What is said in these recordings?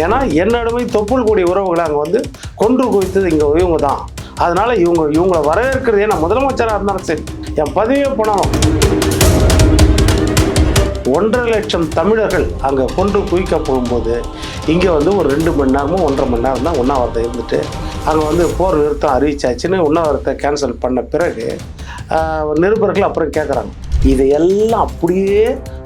ஏன்னா என்னிடமே தொப்புள் கூடிய உறவுகளை அங்கே வந்து கொன்று குவித்தது இங்கே இவங்க தான் அதனால் இவங்க இவங்களை வரவேற்கிறது நான் முதலமைச்சராக இருந்தாலும் சரி என் பதவியே போனாலும். ஒன்றரை லட்சம் தமிழர்கள் அங்கே கொன்று குவிக்க போகும்போது இங்கே வந்து ஒரு ரெண்டு மணி நேரமும் ஒன்றரை மணி நேரம் தான் உண்ணாவிரதம் இருந்துட்டு அங்கே வந்து போர் நிறுத்தம் அறிவிச்சாச்சுன்னு உண்ணாவிரத்தை கேன்சல் பண்ண பிறகு நிருபர்கள் அப்புறம் கேட்குறாங்க இதையெல்லாம் அப்படியே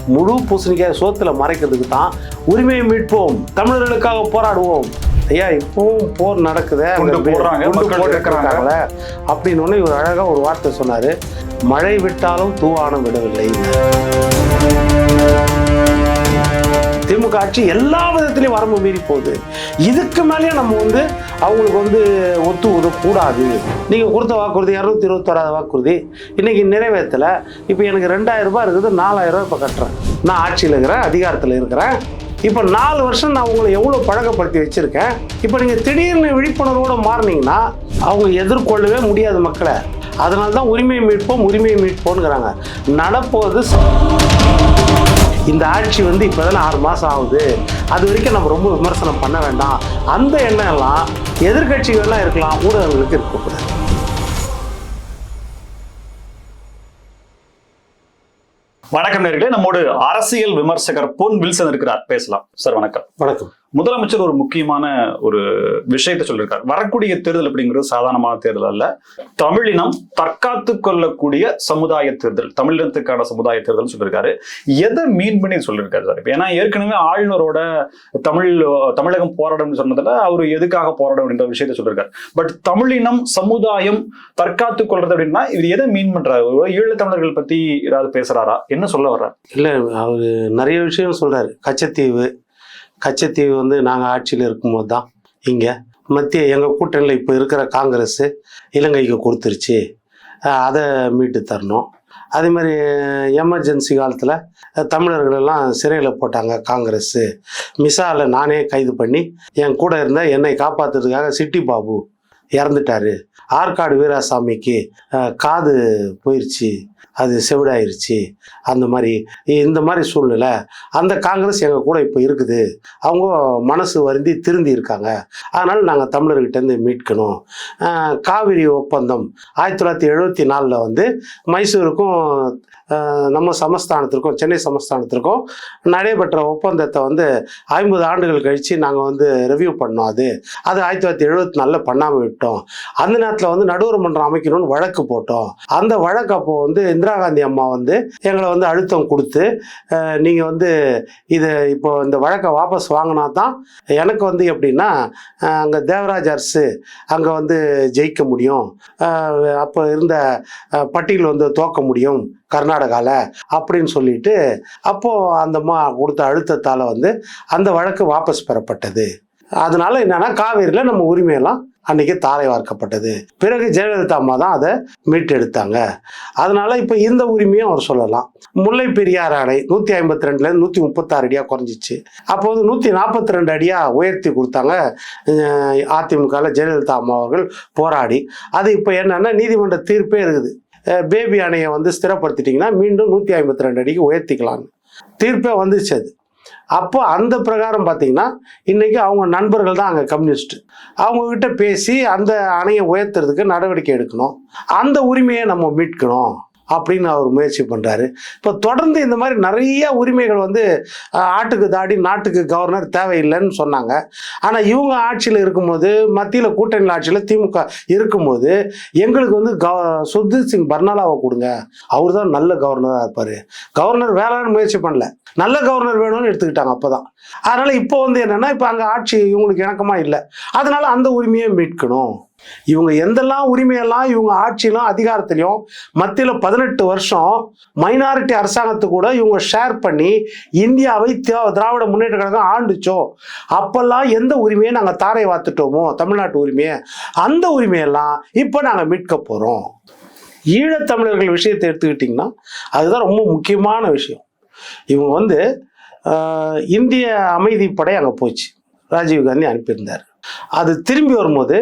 முழு பூசணிக்காய் சோத்தில் மறைக்கிறதுக்கு தான் உரிமையை மீட்போம். தமிழர்களுக்காக போராடுவோம். ஐயா இப்பவும் போர் நடக்குது. இருக்கிறாங்களே அப்படின்னு ஒன்று இவர் அழகாக ஒரு வார்த்தை சொன்னார் மழை விட்டாலும் தூவானம் விடவில்லை. திமுக ஆட்சி எல்லா விதத்திலையும் வரம்பு மீறி போகுது. இதுக்கு மேலேயே நம்ம வந்து அவங்களுக்கு வந்து ஒத்து உதவக்கூடாது நீங்கள் கொடுத்த வாக்குறுதி இரநூத்தி இருபத்தோராது வாக்குறுதி இன்னைக்கு நிறைவேற்றலை இப்போ எனக்கு ரெண்டாயிரம் ரூபாய் இருக்குது நாலாயிரம் ரூபாய் இப்போ கட்டுறேன். நான் ஆட்சியில் இருக்கிறேன் அதிகாரத்தில் இருக்கிறேன். இப்போ நாலு வருஷம் நான் உங்களை எவ்வளோ பழக்கப்படுத்தி வச்சுருக்கேன். இப்போ நீங்கள் திடீர்னு விழிப்புணர்வோடு மாறினீங்கன்னா அவங்க எதிர்கொள்ளவே முடியாது மக்களை. அதனால தான் உரிமை மீட்போம் உரிமை மீட்போங்கிறாங்க நடப்போது இந்த ஆட்சி வந்து இப்போ தானே ஆறு மாதம் ஆகுது. அது வரைக்கும் நம்ம ரொம்ப விமர்சனம் பண்ண வேண்டாம். அந்த எண்ணம் எல்லாம் எதிர்கட்சிகள்லாம் இருக்கலாம் ஊடகங்களுக்கு இருக்கக்கூடாது. வணக்கம் நேர்களே நம்மோடு அரசியல் விமர்சகர் பொன் வில்சன் இருக்கிறார். பேசலாம். சார் வணக்கம். வணக்கம். முதலமைச்சர் ஒரு முக்கியமான ஒரு விஷயத்தை சொல்லியிருக்கார் வரக்கூடிய தேர்தல் அப்படிங்கிறது சாதாரணமான தேர்தல் அல்ல. தமிழினம் தற்காத்து கொள்ளக்கூடிய சமுதாய தேர்தல் தமிழினத்துக்கான சமுதாய தேர்தல் சொல்லியிருக்காரு எதை மீன் பண்ணி சொல்லியிருக்காரு சார்? ஏன்னா ஏற்கனவே ஆளுநரோட தமிழ் தமிழகம் போராடும்னு சொன்னதுல அவர் எதுக்காக போராடும் அப்படின்ற விஷயத்தை சொல்லியிருக்காரு பட் தமிழினம் சமுதாயம் தற்காத்து கொள்றது அப்படின்னா இது எதை மீன் பண்றாரு? ஒரு ஈழத்தமிழர்கள் பத்தி ஏதாவது பேசுறாரா? என்ன சொல்ல வர்றார்? இல்லை அவர் நிறைய விஷயம் சொல்கிறாரு கச்சத்தீவு கச்சத்தீவு வந்து நாங்கள் ஆட்சியில் இருக்கும்போது தான் இங்கே. மத்திய எங்கள் கூட்டணியில் இப்போ இருக்கிற காங்கிரஸ் இலங்கைக்கு கொடுத்துருச்சு. அதை மீட்டு தரணும். அதே மாதிரி எமர்ஜென்சி காலத்தில் தமிழர்களெல்லாம் சிறையில் போட்டாங்க காங்கிரஸ். மிசாவில் நானே கைது பண்ணி என் கூட இருந்த என்னை காப்பாற்றுறதுக்காக சிட்டி பாபு இறந்துட்டாரு. ஆற்காடு வீராசாமிக்கு காது போயிடுச்சு அது செவிடாயிருச்சு. அந்த மாதிரி இந்த மாதிரி சூழ்நிலை. அந்த காங்கிரஸ் எங்கள் கூட இப்போ இருக்குது. அவங்க மனசு வருந்தி திருந்தி இருக்காங்க அதனால் நாங்கள் தமிழர்கிட்டேருந்து மீட்கணும். காவிரி ஒப்பந்தம் ஆயிரத்தி தொள்ளாயிரத்தி எழுபத்தி நாலில் வந்து மைசூருக்கும் நம்ம சமஸ்தானத்திற்கும் சென்னை சமஸ்தானத்திற்கும் நடைபெற்ற ஒப்பந்தத்தை வந்து ஐம்பது ஆண்டுகள் கழித்து நாங்கள் வந்து ரிவ்யூ பண்ணோம் அது. அது ஆயிரத்தி தொள்ளாயிரத்தி எழுபத்தி நாலில் பண்ணாமல் விட்டோம். அந்த நேரத்தில் வந்து நடுவர் மன்றம் அமைக்கணும்னு வழக்கு போட்டோம். அந்த வழக்கு அப்போ வந்து இந்திரா காந்தி அம்மா வந்து எங்களை வந்து அழுத்தம் கொடுத்து நீங்கள் வந்து இது இப்போ இந்த வழக்கை வாபஸ் வாங்கினா தான் எனக்கு வந்து எப்படின்னா அங்கே தேவராஜ் அரசு அங்கே வந்து ஜெயிக்க முடியும். அப்போ இருந்த பட்டியல் வந்து தோக்க முடியும் கர்நாடகாவில் அப்படின்னு சொல்லிட்டு அப்போது அந்த மா கொடுத்த அழுத்தத்தால் வந்து அந்த வழக்கு வாபஸ் பெறப்பட்டது. அதனால என்னன்னா காவேரியில் நம்ம உரிமையெல்லாம் அன்னைக்கு தாரை வார்க்கப்பட்டது. பிறகு ஜெயலலிதா அம்மா தான் அதை மீட்டெடுத்தாங்க. அதனால இப்போ இந்த உரிமையும் அவர் சொல்லலாம். முல்லை பெரியாறு அணை நூற்றி ஐம்பத்தி ரெண்டுலேருந்து நூற்றி முப்பத்தாறு அடியாக குறைஞ்சிச்சு. அப்போ வந்து நூற்றி நாற்பத்தி ரெண்டு அடியாக உயர்த்தி கொடுத்தாங்க அதிமுகவில் ஜெயலலிதா அம்மா அவர்கள் போராடி. அது இப்போ என்னென்னா நீதிமன்ற தீர்ப்பே இருக்குது. பேபி அணையை வந்து ஸ்திரப்படுத்திட்டிங்கன்னா மீண்டும் நூற்றி ஐம்பத்தி ரெண்டு அடிக்கு உயர்த்திக்கலாங்க தீர்ப்பே வந்துச்சு அது. அப்போ அந்த பிரகாரம் பார்த்தீங்கன்னா இன்னைக்கு அவங்க நண்பர்கள் தான் அங்கே கம்யூனிஸ்ட். அவங்கக்கிட்ட பேசி அந்த அணையை உயர்த்துறதுக்கு நடவடிக்கை எடுக்கணும். அந்த உரிமையை நம்ம மீட்கணும் அப்படின்னு அவர் முயற்சி பண்ணுறாரு இப்போ தொடர்ந்து இந்த மாதிரி நிறைய உரிமைகள் வந்து ஆட்டுக்கு தாடி நாட்டுக்கு கவர்னர் தேவையில்லைன்னு சொன்னாங்க. ஆனால் இவங்க ஆட்சியில் இருக்கும்போது மத்தியில் கூட்டணி ஆட்சியில் திமுக இருக்கும்போது எங்களுக்கு வந்து கவ சுர்ஜித் சிங் பர்னாலாவை கொடுங்க. அவர் தான் நல்ல கவர்னராக இருப்பார். கவர்னர் வேளாண் முயற்சி பண்ணல. நல்ல கவர்னர் வேணும்னு எடுத்துக்கிட்டாங்க அப்போதான். அதனால இப்போ வந்து என்னன்னா இப்போ அங்கே ஆட்சி இவங்களுக்கு இணக்கமா இல்லை. அதனால அந்த உரிமையை மீட்கணும். இவங்க எந்தெல்லாம் உரிமையெல்லாம் இவங்க ஆட்சியிலும் அதிகாரத்திலையும் மத்தியில் பதினெட்டு வருஷம் மைனாரிட்டி அரசாங்கத்து கூட இவங்க ஷேர் பண்ணி இந்தியாவை திராவிட முன்னேற்ற கழகம் ஆண்டுச்சோ அப்பெல்லாம் எந்த உரிமையை நாங்கள் தாரை வாத்துட்டோமோ தமிழ்நாட்டு உரிமையை அந்த உரிமையெல்லாம் இப்போ நாங்கள் மீட்க போகிறோம் ஈழத்தமிழர்கள் விஷயத்தை எடுத்துக்கிட்டிங்கன்னா அதுதான் ரொம்ப முக்கியமான விஷயம். இவங்க வந்து இந்திய அமைதிப்படை அங்கே போச்சு. ராஜீவ் காந்தி அனுப்பியிருந்தார். அது திரும்பி வரும்போது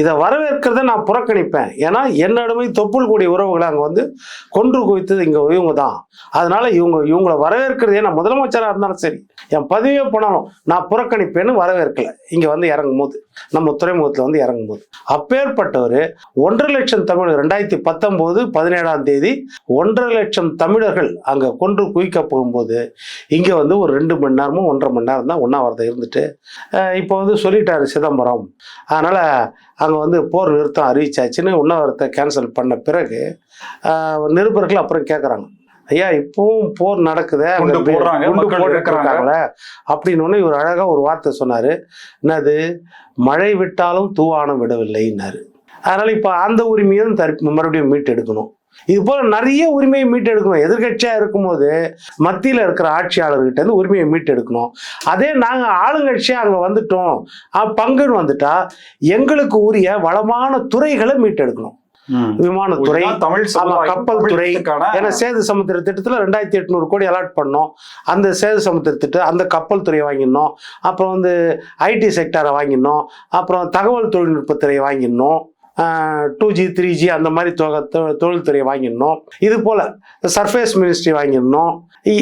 இதை வரவேற்கிறத நான் புறக்கணிப்பேன். ஏன்னா என்னிடமே தொப்புள் கூடிய உறவுகளை அங்கே வந்து கொன்று குவித்தது இங்கே இவங்க தான். அதனால இவங்க இவங்களை வரவேற்கிறதே நான் முதலமைச்சராக இருந்தாலும் சரி என் பதவியே போனாலும் நான் புறக்கணிப்பேன்னு வரவேற்கலை. இங்கே வந்து இறங்கும் போது. நம்ம துறைமுகத்தில் வந்து இறங்கும்போது. அப்பேற்பட்டவர் ஒன்றரை லட்சம் தமிழர் ரெண்டாயிரத்தி பத்தொம்போது பதினேழாம் தேதி ஒன்றரை லட்சம் தமிழர்கள் அங்கே கொன்று குவிக்க போகும்போது இங்கே வந்து ஒரு ரெண்டு மணி நேரமும் ஒன்றரை மணி நேரம் தான் உண்ணாவிரதம் இருந்துட்டு இப்போ வந்து சொல்லிட்டாரு சிதம்பரம். அதனால் அங்கே வந்து போர் நிறுத்தம் அறிவிச்சாச்சுன்னு உண்ணாவிரத்தை கேன்சல் பண்ண பிறகு நிருபர்கள் அப்புறம் கேட்குறாங்க ஐயா இப்பவும் போர் நடக்குதே. இருக்காங்களே அப்படின்னு இவர் அழகா ஒரு வார்த்தை சொன்னாரு. என்னது? மழை விட்டாலும் தூவானம் விடவில்லைன்னாரு. அதனால இப்ப அந்த உரிமையும் தரி மறுபடியும் மீட்டெடுக்கணும் இது போல நிறைய உரிமையை மீட்டெடுக்கணும் எதிர்கட்சியா இருக்கும்போது மத்தியில இருக்கிற ஆட்சியாளர்கிட்ட இருந்து உரிமையை மீட்டெடுக்கணும் அதே நாங்க ஆளுங்கட்சியா அங்க வந்துட்டோம். பங்குன்னு வந்துட்டா எங்களுக்கு உரிய வளமான துறைகளை மீட்டெடுக்கணும் விமானத்துறை தமிழ் கப்பல் துறை. ஏன்னா சேது சமுத்திர திட்டத்தில் ரெண்டாயிரத்தி எட்நூறு கோடி அலாட் பண்ணோம். அந்த சேது சமுத்திர திட்டம் அந்த கப்பல் துறையை வாங்கிடணும் அப்புறம் வந்து ஐடி செக்டாரை வாங்கிடணும் அப்புறம் தகவல் தொழில்நுட்பத்துறையை வாங்கிடணும் டூ ஜி த்ரீ ஜி அந்த மாதிரி தொ- தொ- தொழில்துறையை வாங்கிடணும் இது போல் சர்ஃபேஸ் மினிஸ்ட்ரி வாங்கிடணும்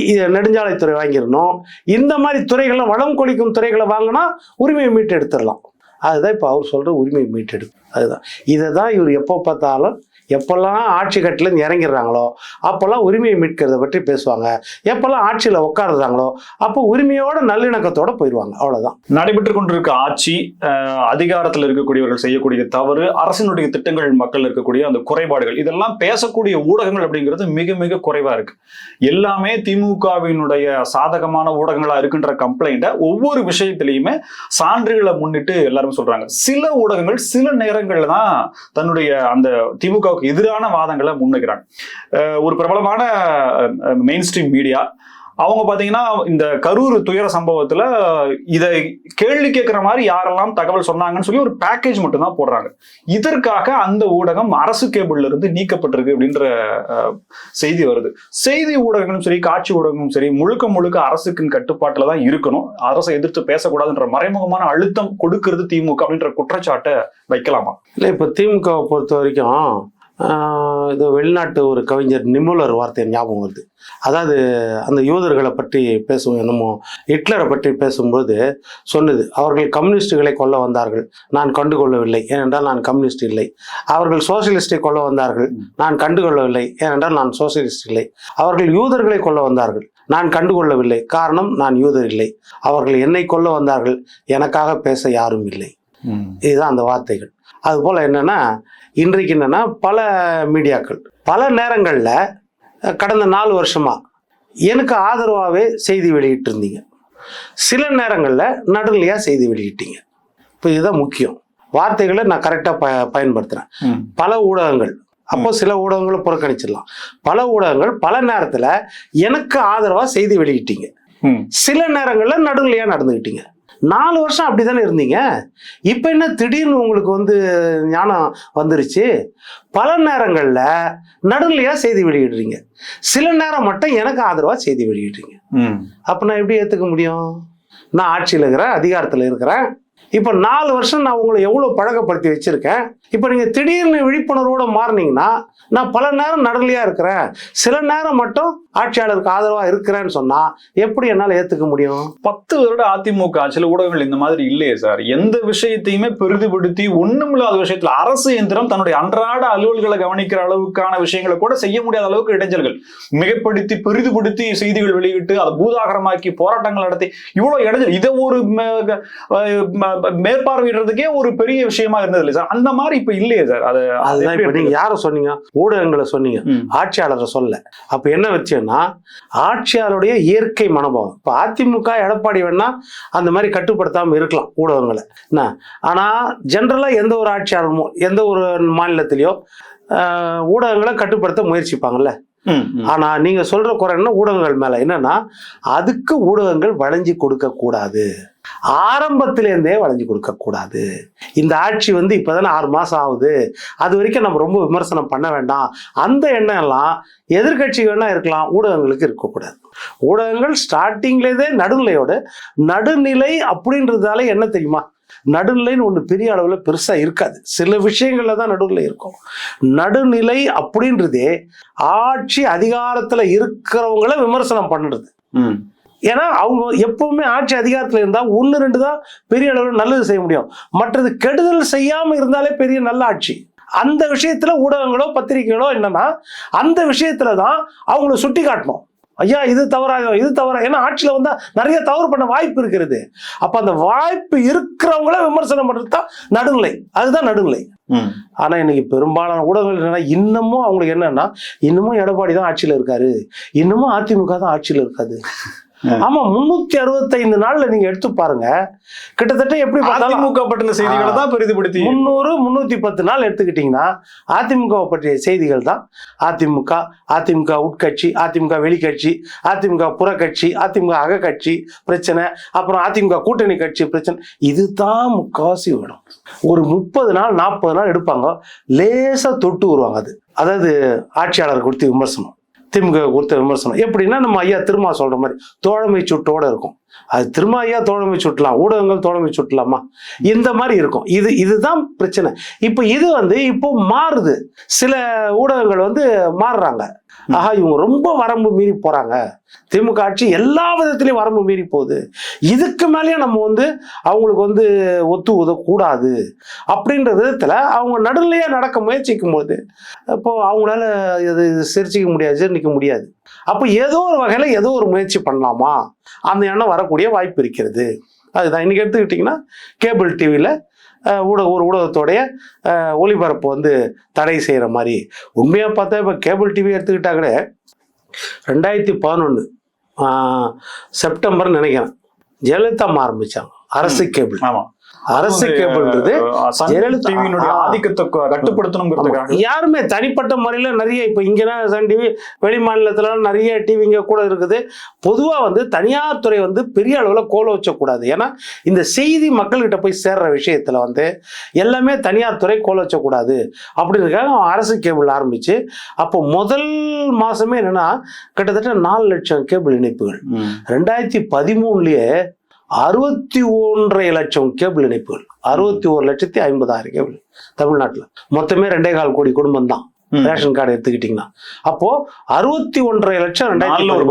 இது நெடுஞ்சாலைத்துறை வாங்கிடணும் இந்த மாதிரி துறைகளை வளம் கொளிக்கும் துறைகளை வாங்கினா உரிமையை மீட்டு எடுத்துடலாம் அதுதான் இப்போ அவர் சொல்கிற உரிமை மீட்டெடுப்பு. அதுதான். இதை தான் இவர் எப்போ பார்த்தாலும் எப்பெல்லாம் ஆட்சி கட்டிலேருந்து இறங்கிடுறாங்களோ அப்போல்லாம் உரிமையை மீட்கிறத பற்றி பேசுவாங்க. எப்பெல்லாம் ஆட்சியில் உட்காருறாங்களோ அப்போ உரிமையோட நல்லிணக்கத்தோட போயிடுவாங்க அவ்வளோதான் நடைபெற்று கொண்டிருக்க ஆட்சி அதிகாரத்தில் இருக்கக்கூடியவர்கள் செய்யக்கூடிய தவறு அரசினுடைய திட்டங்கள் மக்கள் இருக்கக்கூடிய அந்த குறைபாடுகள் இதெல்லாம் பேசக்கூடிய ஊடகங்கள் அப்படிங்கிறது மிக மிக குறைவா இருக்கு. எல்லாமே திமுகவினுடைய சாதகமான ஊடகங்களா இருக்கின்ற கம்ப்ளைண்ட்டை ஒவ்வொரு விஷயத்திலையுமே சான்றுகளை முன்னிட்டு எல்லாரும் சொல்றாங்க. சில ஊடகங்கள் சில நேரங்கள்ல தான் தன்னுடைய அந்த திமுக எதிரான வாதங்களை முன்வைக்கிறாங்க. ஒரு பிரபலமான மெயின் ஸ்ட்ரீம் மீடியா அவங்க பார்த்தீங்கன்னா இந்த கரூர் துயர சம்பவத்தில் இதை கேள்வி கேட்குற மாதிரி யாரெல்லாம் தகவல் சொன்னாங்கன்னு சொல்லி ஒரு பேக்கேஜ் மட்டும்தான் போடுறாங்க. இதற்காக அந்த ஊடகம் அரசு கேபிள்ல இருந்து நீக்கப்பட்டிருக்கு அப்படின்ற செய்தி வருது. செய்தி ஊடகங்களும் சரி காட்சி ஊடகங்களும் சரி முழுக்க முழுக்க அரசுக்கின் கட்டுப்பாட்டில் தான் இருக்கணும். அரசை எதிர்த்து பேசக்கூடாதுன்ற மறைமுகமான அழுத்தம் கொடுக்கிறது திமுக அப்படின்ற குற்றச்சாட்டை வைக்கலாமா? இல்லை இப்போ திமுகவை பொறுத்த வரைக்கும் இது வெளிநாட்டு ஒரு கவிஞர் நிமுலர் வார்த்தை ஞாபகம் வருது. அதாவது அந்த யூதர்களை பற்றி பேசுவோம் என்னமோ ஹிட்லரை பற்றி பேசும்போது சொன்னது அவர்கள் கம்யூனிஸ்டுகளை கொல்ல வந்தார்கள் நான் கண்டுகொள்ளவில்லை ஏனென்றால் நான் கம்யூனிஸ்ட் இல்லை. அவர்கள் சோசியலிஸ்டை கொல்ல வந்தார்கள் நான் கண்டுகொள்ளவில்லை ஏனென்றால் நான் சோசியலிஸ்ட் இல்லை. அவர்கள் யூதர்களை கொல்ல வந்தார்கள் நான் கண்டுகொள்ளவில்லை காரணம் நான் யூதர் இல்லை. அவர்கள் என்னை கொல்ல வந்தார்கள் எனக்காக பேச யாரும் இல்லை. இதுதான் அந்த வார்த்தைகள். அதுபோல் என்னன்னா இன்றைக்கு என்னன்னா பல மீடியாக்கள் பல நேரங்களில் கடந்த நாலு வருஷமா எனக்கு ஆதரவாகவே செய்தி வெளியிட்டு இருந்தீங்க சில நேரங்களில் நடுநிலையாக செய்தி வெளியிட்டீங்க. இப்போ இதுதான் முக்கியம். வார்த்தைகளை நான் கரெக்டாக ப பயன்படுத்துகிறேன் பல ஊடகங்கள். அப்போ சில ஊடகங்களை புறக்கணிச்சிடலாம். பல ஊடகங்கள் பல நேரத்தில் எனக்கு ஆதரவாக செய்தி வெளியிட்டீங்க. சில நேரங்களில் நடுநிலையாக நடந்துக்கிட்டீங்க நாலு வருஷம் அப்படி தானே இருந்தீங்க? இப்போ என்ன திடீர்னு உங்களுக்கு வந்து ஞானம் வந்துருச்சு? பல நேரங்களில் நடுநிலையாக செய்தி வெளியிடுறீங்க. சில நேரம் மட்டும் எனக்கு ஆதரவாக செய்தி வெளியிடுறீங்க. ம். அப்போ நான் எப்படி ஏற்றுக்க முடியும்? நான் ஆட்சியில் இருக்கிறேன் அதிகாரத்தில் இருக்கிறேன். இப்போ நாலு வருஷம் நான் உங்களை எவ்வளோ பழக்கப்படுத்தி வச்சுருக்கேன்? இப்போ நீங்கள் திடீர்னு விழிப்புணர்வோட மாறினீங்கன்னா நான் பல நேரம் நடுநிலையாக இருக்கிறேன். சில நேரம் மட்டும் ஆட்சியாளருக்கு ஆதரவாக இருக்கிறேன்னு சொன்னால் எப்படி என்னால் ஏற்றுக்க முடியும்? பத்து வருட அதிமுக ஆட்சியில் ஊடகங்கள் இந்த மாதிரி இல்லையே சார். எந்த விஷயத்தையுமே பெரிதுபடுத்தி ஒண்ணுமில்லாத விஷயத்துல அரசு இயந்திரம் தன்னுடைய அன்றாட அலுவல்களை கவனிக்கிற அளவுக்கான விஷயங்களை கூட செய்ய முடியாத அளவுக்கு இடைஞ்சல்கள். மிகப்படுத்தி பெரிதுபடுத்தி செய்திகள் வெளியிட்டு அதை பூதாகரமாக்கி போராட்டங்கள் நடத்தி இவ்வளவு இடைஞ்சல். இதை ஒரு மேற்பார்வையிடுறதுக்கே ஒரு பெரிய விஷயமா இருந்தது இல்லை சார்? அந்த மாதிரி இப்ப இல்லையே சார். அது அதுதான் இப்போ நீங்கள் யாரை சொன்னீங்க? ஊடகங்களை சொன்னீங்க. ஆட்சியாளரை சொல்ல. அப்போ என்ன வச்சேன்னா ஆட்சியாளருடைய இயற்கை மனோபாவம். இப்போ அதிமுக எடப்பாடி வேணா அந்த மாதிரி கட்டுப்படுத்தாமல் இருக்கலாம் ஊடகங்களை. என்ன? ஆனால் ஜென்ரலாக எந்த ஒரு ஆட்சியாளருமோ எந்த ஒரு மாநிலத்திலையோ ஆஹ், ஊடகங்களை கட்டுப்படுத்த முயற்சிப்பாங்கல்ல? ஆனா நீங்க சொல்ற குறை என்ன? ஊடகங்கள் மேல. என்னன்னா அதுக்கு ஊடகங்கள் வளைஞ்சு கொடுக்க கூடாது. ஆரம்பத்திலேருந்தே வளைஞ்சு கொடுக்க கூடாது. இந்த ஆட்சி வந்து இப்பதானே ஆறு மாசம் ஆகுது. அது வரைக்கும் நம்ம ரொம்ப விமர்சனம் பண்ண வேண்டாம். அந்த எண்ணம் எல்லாம் எதிர்கட்சி வேணா இருக்கலாம் ஊடகங்களுக்கு இருக்கக்கூடாது. ஊடகங்கள் ஸ்டார்டிங்லேருந்தே நடுநிலையோடு நடுநிலை அப்படின்றதால என்ன தெரியுமா? நடுநிலைன்னு ஒன்று பெரிய அளவில் பெருசாக இருக்காது. சில விஷயங்கள்ல தான் நடுநிலை இருக்கும். நடுநிலை அப்படின்றதே ஆட்சி அதிகாரத்தில் இருக்கிறவங்கள விமர்சனம் பண்ணுறது. ம். ஏன்னா அவங்க எப்பவுமே ஆட்சி அதிகாரத்தில் இருந்தால் ஒன்று ரெண்டு தான் பெரிய அளவில் நல்லது செய்ய முடியும். மற்றது கெடுதல் செய்யாமல் இருந்தாலே பெரிய நல்ல ஆட்சி. அந்த விஷயத்துல ஊடகங்களோ பத்திரிகைகளோ என்னன்னா அந்த விஷயத்துல தான் அவங்கள சுட்டி காட்டணும் ஐயா இது தவறாக இது தவறா ஏன்னா ஆட்சியில் வந்தா நிறைய தவறு பண்ண வாய்ப்பு இருக்கிறது. அப்ப அந்த வாய்ப்பு இருக்கிறவங்கள விமர்சனம் பண்றது தான் நடுநிலை. அதுதான் நடுநிலை. ம். ஆனா இன்னைக்கு பெரும்பாலான ஊடகங்கள் என்னன்னா இன்னமும் அவங்களுக்கு என்னன்னா இன்னமும் எடப்பாடி தான் ஆட்சியில இருக்காரு. இன்னமும் அதிமுக தான் ஆட்சியில இருக்காது. ஆமா முன்னூத்தி அறுபத்தைந்து நாள்ல நீங்க எடுத்து பாருங்க. கிட்டத்தட்ட எப்படி அதிமுக பற்றின செய்திகளை தான் பெரிதுபடுத்தி முந்நூறு முன்னூத்தி பத்து நாள் எடுத்துக்கிட்டீங்கன்னா அதிமுக பற்றிய செய்திகள் தான். அதிமுக அதிமுக உட்கட்சி அதிமுக வெளிக்கட்சி அதிமுக புறக்கட்சி அதிமுக அகக்கட்சி பிரச்சனை அப்புறம் அதிமுக கூட்டணி கட்சி பிரச்சனை. இதுதான் முக்காவாசி வரும். ஒரு முப்பது நாள் நாற்பது நாள் எடுப்பாங்க. லேசா தொட்டு வருவாங்க அது. அதாவது ஆட்சியாளர் கொடுத்த விமர்சனம். திமுக கொடுத்த விமர்சனம். எப்படின்னா நம்ம ஐயா திருமா சொல்ற மாதிரி தோழமை சுட்டோட இருக்கும். அது திருமா ஐயா தோழமை சுட்டலாம் ஊடகங்கள் தோழமை சுட்டலாமா? இந்த மாதிரி இருக்கும். இது இதுதான் பிரச்சனை. இப்போ இது வந்து இப்போ மாறுது. சில ஊடகங்கள் வந்து மாறுறாங்க. ஆஹா இவங்க ரொம்ப வரம்பு மீறி போறாங்க. திமுக ஆட்சி எல்லா விதத்திலையும் வரம்பு மீறி போகுது. இதுக்கு மேலேயே நம்ம வந்து அவங்களுக்கு வந்து ஒத்து உதக்கூடாது அப்படின்ற விதத்துல அவங்க நடுநிலையா நடக்க முயற்சிக்கும் போது இப்போ அவங்களால இது சிரிச்சிக்க முடியாது ஜீர்ணிக்க முடியாது. அப்போ ஏதோ ஒரு வகையில ஏதோ ஒரு முயற்சி பண்ணலாமா? அந்த எண்ணம் வரக்கூடிய வாய்ப்பு இருக்கிறது. அதுதான். இன்னைக்கு எடுத்துக்கிட்டிங்கன்னா கேபிள் டிவியில் ஊடக ஒரு ஊடகத்தோடைய ஒளிபரப்பு வந்து தடை செய்கிற மாதிரி. உண்மையாக பார்த்தா இப்போ கேபிள் டிவி எடுத்துக்கிட்டா கூட ரெண்டாயிரத்தி பதினொன்று செப்டம்பர் நினைக்கிறேன். ஜெயலலிதா அம்மா ஆரம்பிச்சாங்க. அரசு கேபிள் ஆமா. அரசு கேபிள்ன்றது ஜெயலலிதா-. ஆதிக்கத்தை க- கட்டுப்படுத்தணுங்கிறதுக்காக. யாருமே தனிப்பட்ட முறையில் நிறைய இப்போ இங்கன்னா சன் டிவி வெளி மாநிலத்துலலாம் நிறைய டிவிங்க கூட இருக்குது. பொதுவாக வந்து தனியார் துறை வந்து பெரிய அளவில் கோல வச்சக்கூடாது. ஏன்னா இந்த செய்தி மக்கள்கிட்ட போய் சேர்ற விஷயத்தில் வந்து எல்லாமே தனியார் துறை கோல வச்சக்கூடாது. அப்படின்றதுக்காக அரசு கேபிள் ஆரம்பிச்சு அப்போ முதல் மாதமே என்னன்னா கிட்டத்தட்ட நாலு லட்சம் கேபிள் இணைப்புகள். ரெண்டாயிரத்தி பதிமூணுலயே அறுபத்தி ஒன்றரை லட்சம் கேபிள் இணைப்புகள். அறுபத்தி ஒரு லட்சத்தி ஐம்பதாயிரம் கேபிள். தமிழ்நாட்டில். மொத்தமே ரெண்டே கால் கோடி குடும்பம் தான். ரேஷன் கார்டு எடுத்துக்கிட்டிங்கன்னா. அப்போ அறுபத்தி ஒன்றரை லட்சம் ரெண்டாயிரத்தி ஒரு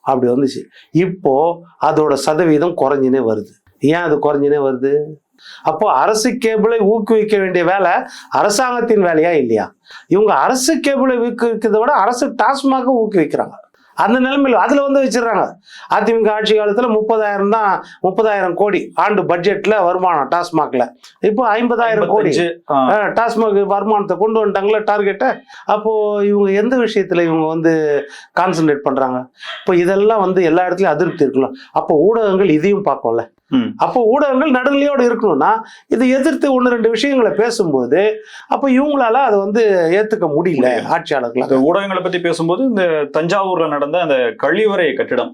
அப்படி வந்துச்சு. இப்போ அதோட சதவீதம் குறைஞ்சினே வருது. ஏன் அது குறைஞ்சினே வருது? அப்போ அரசு கேபிளை ஊக்குவிக்க வேண்டிய வேலை அரசாங்கத்தின் வேலையா இல்லையா? இவங்க அரசு கேபிளை ஊக்குவிக்கிறத விட அரசு டாஸ்மாக ஊக்குவிக்கிறாங்க. அந்த நிலைமையில் அதில் வந்து வச்சிடுறாங்க. அதிமுக ஆட்சி காலத்தில் முப்பதாயிரம் தான் முப்பதாயிரம் கோடி ஆண்டு பட்ஜெட்டில் வருமானம் டாஸ்மாகில். இப்போ ஐம்பதாயிரம் கோடி. டாஸ்மாக் வருமானத்தை கொண்டு வந்துட்டாங்களே டார்கெட்டை அப்போது இவங்க எந்த விஷயத்தில் இவங்க வந்து கான்சென்ட்ரேட் பண்ணுறாங்க இப்போ இதெல்லாம் வந்து எல்லா இடத்துலையும் அதிருப்தி இருக்கலாம் அப்போ ஊடகங்கள் இதையும் பார்க்கும்ல. ம். அப்போ ஊடகங்கள் நடுநிலையோடு இருக்கணும்னா இதை எதிர்த்து ஒன்று ரெண்டு விஷயங்களை பேசும்போது அப்போ இவங்களால அதை வந்து ஏற்றுக்க முடியல. ஆட்சியாளர்களால். இந்த ஊடகங்களை பத்தி பேசும்போது இந்த தஞ்சாவூர்ல நடந்த அந்த கழிவறை கட்டிடம்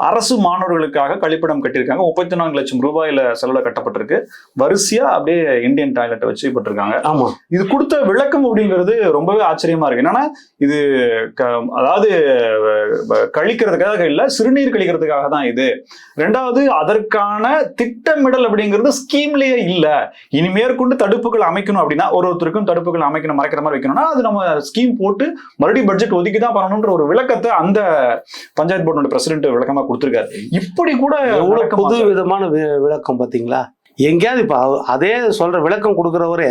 அரசு மாணவர்களுக்காக கழிப்பிடம் கட்டியிருக்காங்க. முப்பத்தி நான்கு லட்சம் ரூபாயில செலவுல கட்டப்பட்டிருக்கு. வரிசையா அப்படியே இந்தியன் டாய்லெட்டை வச்சு போட்டிருக்காங்க. ஆமாம் இது கொடுத்த விளக்கம் அப்படிங்கிறது ரொம்பவே ஆச்சரியமா இருக்கு. என்னன்னா இது அதாவது கழிக்கிறதுக்காக இல்ல சிறுநீர் கழிக்கிறதுக்காக தான் இது. ரெண்டாவது அதற்கான திட்டமிடல் அப்படிங்கிறது ஸ்கீம்லயே இல்ல. இனி மேற்கொண்டு தடுப்புகள் அமைக்கணும் அப்படின்னா ஒரு ஒருத்தருக்கும் தடுப்புகள் அமைக்கணும் மறைக்கிற மாதிரி வைக்கணும்னா அது நம்ம ஸ்கீம் போட்டு மறுபடியும் பட்ஜெட் ஒதுக்கி தான் பண்ணணும்ன்ற ஒரு விளக்கத்தை அந்த பஞ்சாயத்து போர்டோட பிரசிடென்ட் விளக்கமா கொடுத்திருக்காரு. இப்படி கூட எவ்வளோ விளக்கமா புது விதமான விளக்கம் பார்த்தீங்களா எங்கேயாவது இப்போ அதே சொல்ற விளக்கம் கொடுக்குறவரே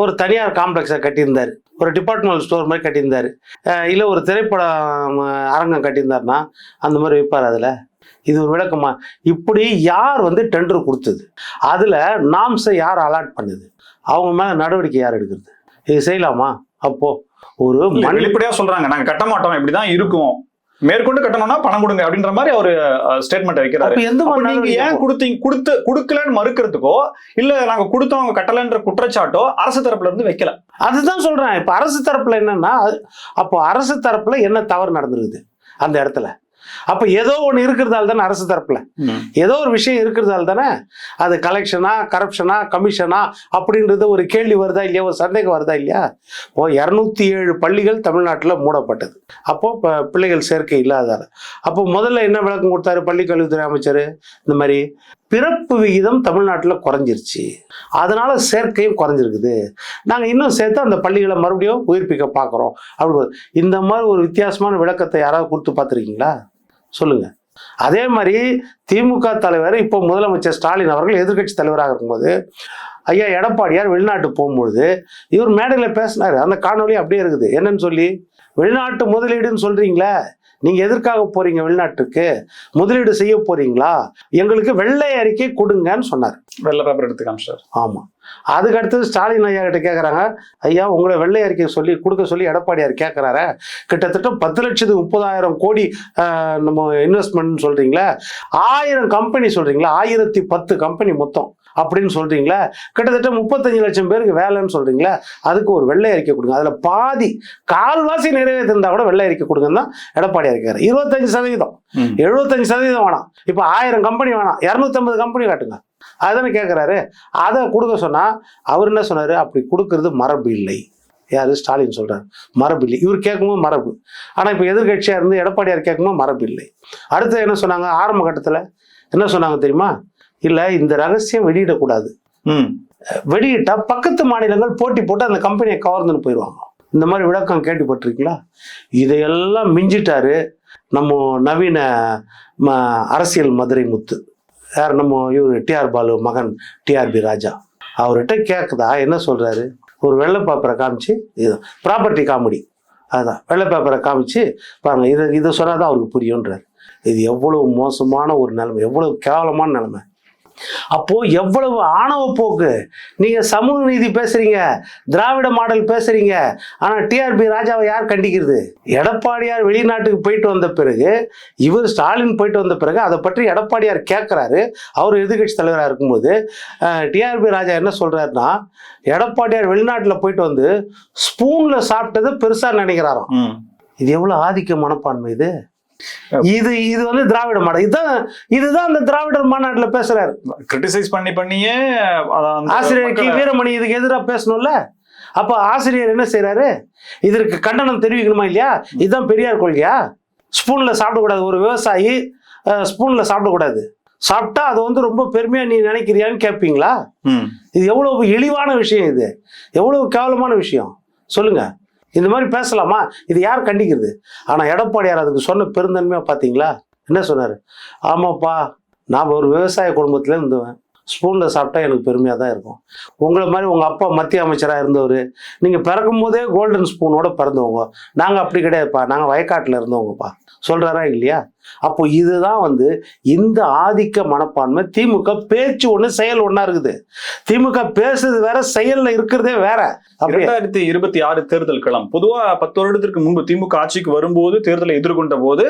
ஒரு தனியார் காம்ப்ளெக்ஸை கட்டியிருந்தார். ஒரு டிபார்ட்மெண்டல் ஸ்டோர் மாதிரி கட்டியிருந்தார். இல்லை ஒரு திரைப்படம் அரங்கம் கட்டியிருந்தாருன்னா அந்த மாதிரி வைப்பார் அதில். இது ஒரு விளக்கமா? இப்படி யார் வந்து டெண்டர் கொடுத்தது? அதில் நாம்ஸை யார் அலாட் பண்ணுது? அவங்க மேலே நடவடிக்கை யார் எடுக்கிறது? இது செய்யலாமா? அப்போ ஒரு வெளிப்படையா சொல்றாங்க. நாங்க கட்ட மாட்டோம். இப்படிதான் இருக்கும். மேற்கொண்டு கட்டணும்னா பணம் கொடுங்க அப்படின்ற மாதிரி ஒரு ஸ்டேட்மெண்ட் வைக்கிறாரு. எந்த நீங்க ஏன் கொடுத்தீங்க கொடுத்து கொடுக்கலன்னு மறுக்கிறதுக்கோ இல்ல நாங்க கொடுத்தோம் அவங்க கட்டலன்ற குற்றச்சாட்டோ அரசு தரப்புல இருந்து வைக்கல. அதுதான் சொல்றேன். இப்ப அரசு தரப்புல என்னன்னா அப்போ அரசு தரப்புல என்ன தவறு நடந்திருக்குது அந்த இடத்துல? அப்ப ஏதோ ஒண்ணு இருக்கிறதால தானே அரசு தரப்புல? ஏதோ ஒரு விஷயம் இருக்கிறதால தானே? அது கலெக்ஷனா கரப்ஷனா கமிஷனா அப்படின்றது ஒரு கேள்வி வருதா இல்லையா? ஒரு சந்தேகம் வருதா இல்லையா? இப்போ இரநூத்தி ஏழு பள்ளிகள் தமிழ்நாட்டில் மூடப்பட்டது. அப்போ இப்போ பிள்ளைகள் சேர்க்கை இல்லாதால அப்போ முதல்ல என்ன விளக்கம் கொடுத்தாரு பள்ளி கல்வித்துறை அமைச்சர்? இந்த மாதிரி பிறப்பு விகிதம் தமிழ்நாட்டில் குறைஞ்சிருச்சு. அதனால சேர்க்கையும் குறைஞ்சிருக்குது. நாங்கள் இன்னும் சேர்த்து அந்த பள்ளிகளை மறுபடியும் உயிர்ப்பிக்க பார்க்குறோம். அப்படி இந்த மாதிரி ஒரு வித்தியாசமான விளக்கத்தை யாராவது கொடுத்து பார்த்துருக்கீங்களா? சொல்லுங்கள் அதே மாதிரி திமுக தலைவர் இப்போ முதலமைச்சர் ஸ்டாலின் அவர்கள் எதிர்கட்சி தலைவராக இருக்கும்போது ஐயா எடப்பாடியார் வெளிநாட்டு போகும்பொழுது இவர் மேடையில் பேசினார். அந்த காணொலி அப்படியே இருக்குது. என்னன்னு சொல்லி? வெளிநாட்டு முதலீடுன்னு சொல்கிறீங்களே நீங்க எதற்காக போறீங்க வெளிநாட்டுக்கு? முதலீடு செய்ய போறீங்களா? எங்களுக்கு வெள்ளை அறிக்கை கொடுங்கன்னு சொன்னார். வெள்ளை பேப்பர் எடுத்து காமிச்சார். ஆமா. அதுக்கு அடுத்தது ஸ்டாலின் ஐயா கிட்ட கேட்குறாங்க ஐயா உங்களை வெள்ளை அறிக்கை சொல்லி கொடுக்க சொல்லி எடப்பாடியார் கேட்குறாரு கிட்டத்தட்ட பத்து லட்சத்து முப்பதாயிரம் கோடி நம்ம இன்வெஸ்ட்மெண்ட் சொல்றீங்களா ஆயிரம் கம்பெனி சொல்றீங்களா ஆயிரத்தி பத்து கம்பெனி மொத்தம். அப்படின்னு சொல்றீங்களா கிட்டத்தட்ட முப்பத்தஞ்சு லட்சம் பேருக்கு வேலைன்னு சொல்றீங்களா அதுக்கு ஒரு வெள்ளை அறிக்கை கொடுங்க. அதுல பாதி கால்வாசி நிறைவேற்றிருந்தா கூட வெள்ளை அறிக்கை கொடுங்கன்னு தான் எடப்பாடியார் கேட்குறாரு இருபத்தஞ்சு சதவீதம். எழுபத்தஞ்சு சதவீதம் வேணாம். இப்போ ஆயிரம் கம்பெனி வேணாம். இரநூத்தம்பது கம்பெனி காட்டுங்க. அதுதானே கேட்குறாரு அதை கொடுக்க சொன்னா அவர் என்ன சொன்னாரு? அப்படி கொடுக்கறது மரபு இல்லை. யாரு? ஸ்டாலின் சொல்றாரு. மரபு இல்லை. இவர் கேட்கும்போது மரபு. ஆனா இப்போ எதிர்கட்சியா இருந்து எடப்பாடியார் கேட்கும்போது மரபு இல்லை. அடுத்து என்ன சொன்னாங்க? ஆரம்ப கட்டத்துல என்ன சொன்னாங்க தெரியுமா? இல்ல இந்த ரகசியம் வெளியிடக்கூடாது. ம். வெளியிட்டா பக்கத்து மாநிலங்கள் போட்டி போட்டு அந்த கம்பெனியை கவர்ந்துன்னு போயிடுவாங்க. இந்த மாதிரி விளக்கம் கேள்விப்பட்டிருக்கீங்களா? இதையெல்லாம் மிஞ்சிட்டாரு நம்ம நவீன ம, அரசியல் மதுரை முத்து. யார் நம்ம இவர்? டிஆர் பாலு மகன் டிஆர்பி ராஜா. அவர்கிட்ட கேட்குதா என்ன சொல்றாரு? ஒரு வெள்ளை பேப்பரை காமிச்சு இது ப்ராப்பர்ட்டி காமெடி அதுதான் வெள்ளை பேப்பரை காமிச்சு பாருங்க இதை இதை சொன்னாதான் அவருக்கு புரியுன்றார் இது எவ்வளவு மோசமான ஒரு நிலைமை எவ்வளவு கேவலமான நிலைமை. அப்போ எவ்வளவு ஆணவ போக்கு. நீங்க சமூக நீதி பேசுறீங்க திராவிட மாடல் பேசுறீங்க ஆனா டிஆர்பி ராஜாவை யார் கண்டிக்கிறது? எடப்பாடியார் வெளிநாட்டுக்கு போயிட்டு வந்த பிறகு இவர் ஸ்டாலின் போயிட்டு வந்த பிறகு அதை பற்றி எடப்பாடியார் கேட்கிறாரு. அவர் எதிர்கட்சி தலைவராக இருக்கும்போது டிஆர்பி ராஜா என்ன சொல்றாருன்னா எடப்பாடியார் வெளிநாட்டில் போயிட்டு வந்து ஸ்பூன்ல சாப்பிட்டதை பெருசா நினைக்கிறாராம். இது எவ்வளவு ஆதிக்க மனப்பான்மை இது? இது இது வந்து திராவிட மாடல். இதுதான் இதுதான் அந்த திராவிடர் மாநாட்டில் பேசுறாரு. கிரிட்டிசைஸ் பண்ணி பண்ணியே ஆசிரியருக்கு மக்களை- வீரமணி இதுக்கு எதிராக பேசணும்ல? அப்ப ஆசிரியர் என்ன செய்றாரு? இதற்கு கண்டனம் தெரிவிக்கணுமா இல்லையா? இதுதான் பெரியார் கொள்கையா? ஸ்பூன்ல சாப்பிடக்கூடாது. ஒரு விவசாயி ஸ்பூன்ல சாப்பிடக்கூடாது. சாப்பிட்டா அது வந்து ரொம்ப பெருமையா நீ நினைக்கிறியான்னு கேட்பீங்களா இது எவ்வளவு இழிவான விஷயம் இது. எவ்வளவு கேவலமான விஷயம். சொல்லுங்க. இந்த மாதிரி பேசலாமா? இது யார் கண்டிக்கிறது? ஆனால் எடப்பாடியார் அதுக்கு சொன்ன பெருந்தன்மையாக பார்த்தீங்களா? என்ன சொன்னார்? ஆமாப்பா நான் ஒரு விவசாய குடும்பத்தில் இருந்துவேன். ஸ்பூனில் சாப்பிட்டா எனக்கு பெருமையாக தான் இருக்கும். உங்களை மாதிரி உங்கள் அப்பா மத்திய அமைச்சராக இருந்தவர் நீங்கள் பிறக்கும் போதே கோல்டன் ஸ்பூனோட பிறந்தவங்க. நாங்கள் அப்படி கிடையாதுப்பா. நாங்கள் வயக்காட்டில் இருந்தவங்கப்பா. சொல்கிறாரா இல்லையா? அப்போ இதுதான் வந்து இந்த ஆதிக்க மனப்பான்மை. திமுக பேச்சு ஒன்று செயல் ஒன்றா இருக்குது. திமுக பேசுறது வேற செயலில் இருக்கிறதே வேற. இரண்டாயிரத்தி இருபத்தி ஆறு தேர்தல் களம். பொதுவாக பத்து வருடத்திற்கு முன்பு திமுக ஆட்சிக்கு வரும்போது தேர்தலை எதிர்கொண்ட போது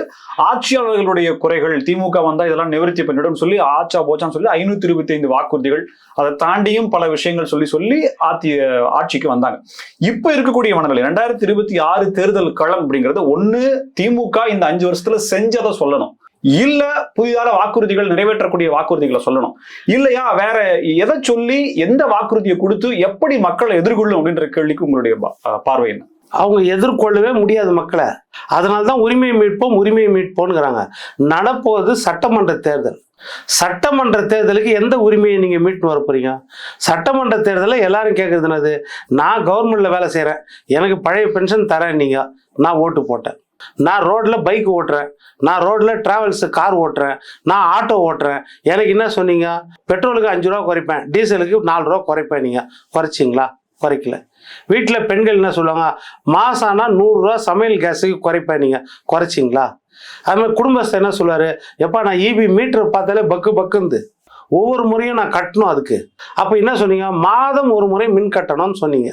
ஆட்சியாளர்களுடைய குறைகள் திமுக வந்தால் இதெல்லாம் நிவர்த்தி பண்ணிடும் சொல்லி ஆச்சா போச்சான்னு சொல்லி ஐநூத்தி இருபத்தி ஐந்து வாக்குறுதிகள் அதை தாண்டியும் பல விஷயங்கள் சொல்லி சொல்லி ஆத்தி ஆட்சிக்கு வந்தாங்க. இப்ப இருக்கக்கூடிய மனநிலை ரெண்டாயிரத்தி இருபத்தி ஆறு தேர்தல் களம் அப்படிங்கிறது ஒண்ணு திமுக இந்த அஞ்சு வருஷத்துல செஞ்சதை சொல்லணும். இல்ல புதிதாக வாக்குறுதிகள் நிறைவேற்றக்கூடிய வாக்குறுதிகளை சொல்லணும். இல்லையா வேற எதை சொல்லி எந்த வாக்குறுதியை கொடுத்து எப்படி மக்களை எதிர்கொள்ளும் அப்படின்ற கேள்விக்கு உங்களுடைய பார்வை என்ன? அவங்க எதிர்கொள்ளவே முடியாது மக்களை. அதனால்தான் உரிமை மீட்போம் உரிமை மீட்போம்ங்கிறாங்க. நடப்போது சட்டமன்ற தேர்தல். சட்டமன்ற தேர்தலுக்கு எந்த உரிமையை நீங்க மீட்டு வர போறீங்க? சட்டமன்ற தேர்தலில் எல்லாரும் கேட்கறது என்னது? நான் கவர்மெண்ட்ல வேலை செய்கிறேன் எனக்கு பழைய பென்ஷன் தரேன் நீங்க நான் ஓட்டு போட்டேன். நான் ரோட்ல பைக் ஓட்டுறேன். நான் ரோட்ல டிராவல்ஸ் கார் ஓட்டுறேன். நான் ஆட்டோ ஓட்டுறேன். எனக்கு என்ன சொன்னீங்க? பெட்ரோலுக்கு அஞ்சு ரூபா குறைப்பேன். டீசலுக்கு நாலு ரூபா குறைப்பேன் நீங்க. குறைச்சிங்களா? குறைக்கல. வீட்டில் பெண்கள் என்ன சொல்லுவாங்க? மாசம் ஆனால் நூறுரூவா சமையல் கேஸுக்கு குறைப்பேன் நீங்கள் குறைச்சிங்களா? அது மாதிரி குடும்பஸ்தர் என்ன சொல்லுவாரு? எப்பா நான் இபி மீட்டர் பார்த்தாலே பக்கு பக்குந்து ஒவ்வொரு முறையும் நான் கட்டணும் அதுக்கு. அப்போ என்ன சொன்னீங்க? மாதம் ஒரு முறை மின் கட்டணம்னு சொன்னீங்க.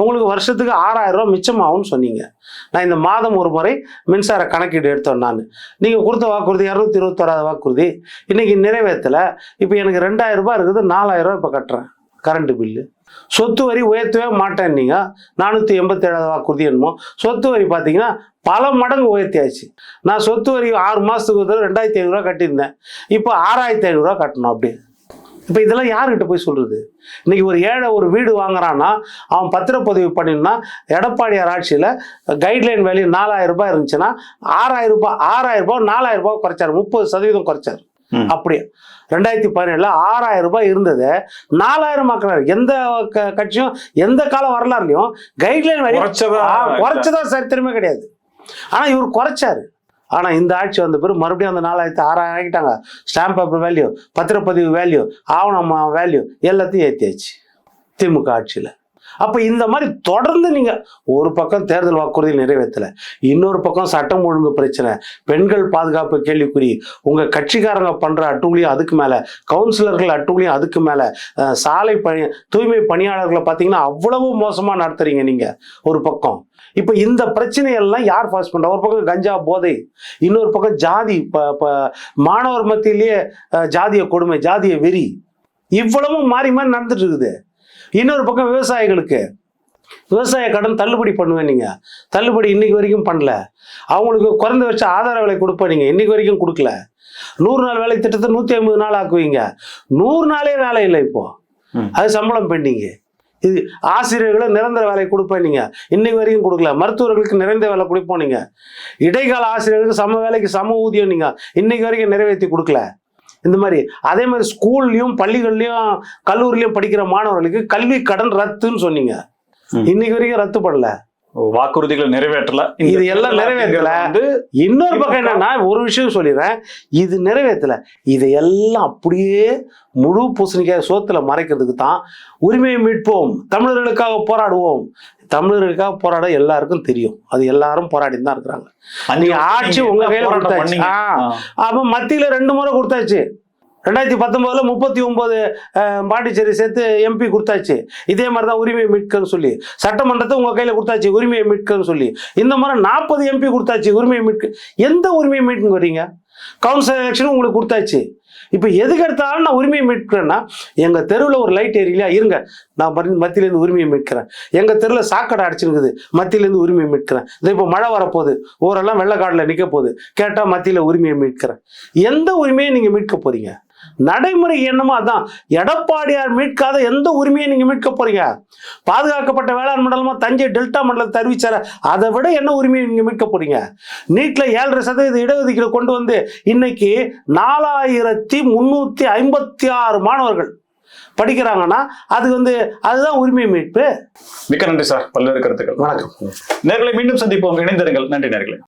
உங்களுக்கு வருஷத்துக்கு ஆறாயிரம் ரூபாய் மிச்சமாகும்னு சொன்னீங்க. நான் இந்த மாதம் ஒரு முறை மின்சார கணக்கீடு எடுத்தேன் நான். நீங்கள் கொடுத்த வாக்குறுதி இரநூத்தி இருபத்தோராது வாக்குறுதி. இன்னைக்கு நிறைவேற்றலை இப்போ எனக்கு ரெண்டாயிரம் ரூபாய் இருக்குது நாலாயிரம் ரூபாய் இப்போ கட்டுறேன். கரண்ட் பில்லு சொத்து வரி உயர்த்தவே மாட்டேன் நீங்கள் நானூற்றி எண்பத்தேழாவது வாக்குறுதி என்னமோ. சொத்து வரி பார்த்தீங்கன்னா பல மடங்கு உயர்த்தியாச்சு. நான் சொத்து வரி ஆறு மாதத்துக்கு ஒரு ரெண்டாயிரத்தி ஐநூறுரூவா கட்டியிருந்தேன். இப்போ ஆறாயிரத்தி ஐநூறுரூவா கட்டணும் அப்படி இப்போ இதெல்லாம் யாருக்கிட்ட போய் சொல்கிறது இன்றைக்கி ஒரு ஏழை ஒரு வீடு வாங்குறான்னா அவன் பத்திரப்பதிவு பண்ணினா எடப்பாடியார் ஆட்சியில் கைட்லைன் வேல்யூ நாலாயிரம் ரூபாய் இருந்துச்சுன்னா ஆறாயிரம் ரூபாய் ஆறாயிரம் ரூபாய் நாலாயிரம் ரூபாய் குறைச்சாரு. முப்பது சதவீதம் குறைச்சாரு. அப்படி ரெண்டாயிரத்தி பதினேழுல ஆறாயிரம் ரூபாய் இருந்தது. நாலாயிரம் ஆக்குறாரு எந்த கட்சியும் எந்த கால வரலாறுலையும் கைட்லைன் வழி குறைச்சதா சரித்திரமே கிடையாது. ஆனா இவர் குறைச்சாரு. ஆனா இந்த ஆட்சி வந்த பிறகு மறுபடியும் அந்த நாலாயிரத்தி ஆறாயிரம் ஆகிட்டாங்க ஸ்டாம்ப் பேப்பர் வேல்யூ பத்திரப்பதிவு வேல்யூ ஆவணம் வேல்யூ எல்லாத்தையும் ஏற்றியாச்சு திமுக ஆட்சியில். அப்போ இந்த மாதிரி தொடர்ந்து நீங்க ஒரு பக்கம் தேர்தல் வாக்குறுதி நிறைவேற்றல இன்னொரு பக்கம் சட்டம் ஒழுங்கு பிரச்சனை பெண்கள் பாதுகாப்பு கேள்விக்குறி உங்க கட்சிக்காரங்க பண்ற அட்டூழியம் அதுக்கு மேல கவுன்சிலர்கள் அட்டூழியம் அதுக்கு மேல சாலை பணி தூய்மை பணியாளர்களை பார்த்தீங்கன்னா அவ்வளவு மோசமா நடத்துறீங்க நீங்க ஒரு பக்கம். இப்போ இந்த பிரச்சனையெல்லாம் யார் ஃபாஸ் பண்றா? ஒரு பக்கம் கஞ்சா போதை இன்னொரு பக்கம் ஜாதி ப- ப- மாணவர் மத்தியிலேயே ஜாதிய கொடுமை ஜாதிய வெறி இவ்வளவும் மாறி மாறி நடந்துட்டு இருக்குது. இன்னொரு பக்கம் விவசாயிகளுக்கு. விவசாய கடன் தள்ளுபடி பண்ணுவேன் நீங்க. தள்ளுபடி இன்னைக்கு வரைக்கும் பண்ணல. அவங்களுக்கு குறைந்தபட்ச ஆதார விலை கொடுப்பேன் நீங்க. இன்னைக்கு வரைக்கும் கொடுக்கல. நூறு நாள் வேலை திட்டத்தை நூத்தி ஐம்பது நாள் ஆக்குவீங்க. நூறு நாளே வேலை இல்லை இப்போ. ம். அது சம்பளம் பெண்டிங்க இது ஆசிரியர்களை நிரந்தர வேலை கொடுப்பேன் நீங்க. இன்னைக்கு வரைக்கும் கொடுக்கல. மருத்துவர்களுக்கு நிறைந்த வேலை கொடுப்போம் நீங்க. இடைக்கால ஆசிரியர்களுக்கு சம வேலைக்கு சம ஊதியம் நீங்க. இன்னைக்கு வரைக்கும் நிறைவேற்றி கொடுக்கல. இந்த மாதிரி. அதே மாதிரி ஸ்கூல்லையும் பள்ளிகள்லையும் கல்லூரிலையும் படிக்கிற மாணவர்களுக்கு கல்வி கடன் ரத்துன்னு சொன்னீங்க. இன்னைக்கு வரைக்கும் ரத்து பண்ணல. வாக்குறுதிகளை நிறைவேற்றல. இது எல்லாம் நிறைவேற்றல. இன்னொரு பக்கம் என்னன்னா ஒரு விஷயம் சொல்லிடுறேன். இது நிறைவேற்றல. இதையெல்லாம் அப்படியே முழு பூசணிக்காய் சோத்துல மறைக்கிறதுக்கு தான் உரிமையை மீட்போம். தமிழர்களுக்காக போராடுவோம். தமிழர்களுக்காக போராட எல்லாருக்கும் தெரியும். அது எல்லாரும் போராடி தான் இருக்கிறாங்க. நீங்க ஆட்சி உங்க கையில கொடுத்தாச்சு. அப்ப மத்தியில ரெண்டு முறை கொடுத்தாச்சு. ரெண்டாயிரத்தி பத்தொம்போதில் முப்பத்தி ஒம்பது பாண்டிச்சேரி சேர்த்து எம்பி கொடுத்தாச்சு. இதே மாதிரி தான் உரிமையை மீட்கன்னு சொல்லி. சட்டமன்றத்தை உங்கள் கையில் கொடுத்தாச்சு உரிமையை மீட்கன்னு சொல்லி. இந்த மாதிரி நாற்பது எம்பி கொடுத்தாச்சு உரிமையை மீட்க. எந்த உரிமையை மீட்க வரீங்க? கவுன்சில் எலெக்ஷனும் உங்களுக்கு கொடுத்தாச்சு. இப்போ எதுக்கு எடுத்தாலும் நான் உரிமையை மீட்கிறேன்னா எங்கள் தெருவில் ஒரு லைட் ஏரியலையா இருங்க. நான் மத்தியிலேருந்து உரிமையை மீட்கிறேன். எங்கள் தெருவில் சாக்கடை அடிச்சிருக்குது மத்தியிலேருந்து உரிமையை மீட்கிறேன். இது இப்போ மழை வரப்போகுது ஊரெல்லாம் வெள்ளக்காடில் நிற்க போகுது. கேட்டால் மத்தியில் உரிமையை மீட்கிறேன். எந்த உரிமையை நீங்கள் மீட்க போகிறீங்க நடைமுறை என்னமோ அதான். எடப்பாடியார் மீட்காத எந்த உரிமையை நீங்க மீட்க போறீங்க? பாதுகாக்கப்பட்ட வேளாண் மண்டலமா தஞ்சை டெல்டா மண்டலத்தை அறிவிச்சார? அதை விட என்ன உரிமையை நீங்க மீட்க போறீங்க? நீட்ல ஏழரை சதவீத இடஒதுக்கீடு கொண்டு வந்து இன்னைக்கு நாலாயிரத்தி முன்னூத்தி ஐம்பத்தி ஆறு மாணவர்கள் படிக்கிறாங்கன்னா அது வந்து அதுதான் உரிமை மீட்பு. மிக்க நன்றி சார். பல்வேறு கருத்துக்கள். வணக்கம். நேர்களை மீண்டும் சந்திப்போம். இணைந்திருங்கள். நன்றி நேர்களே.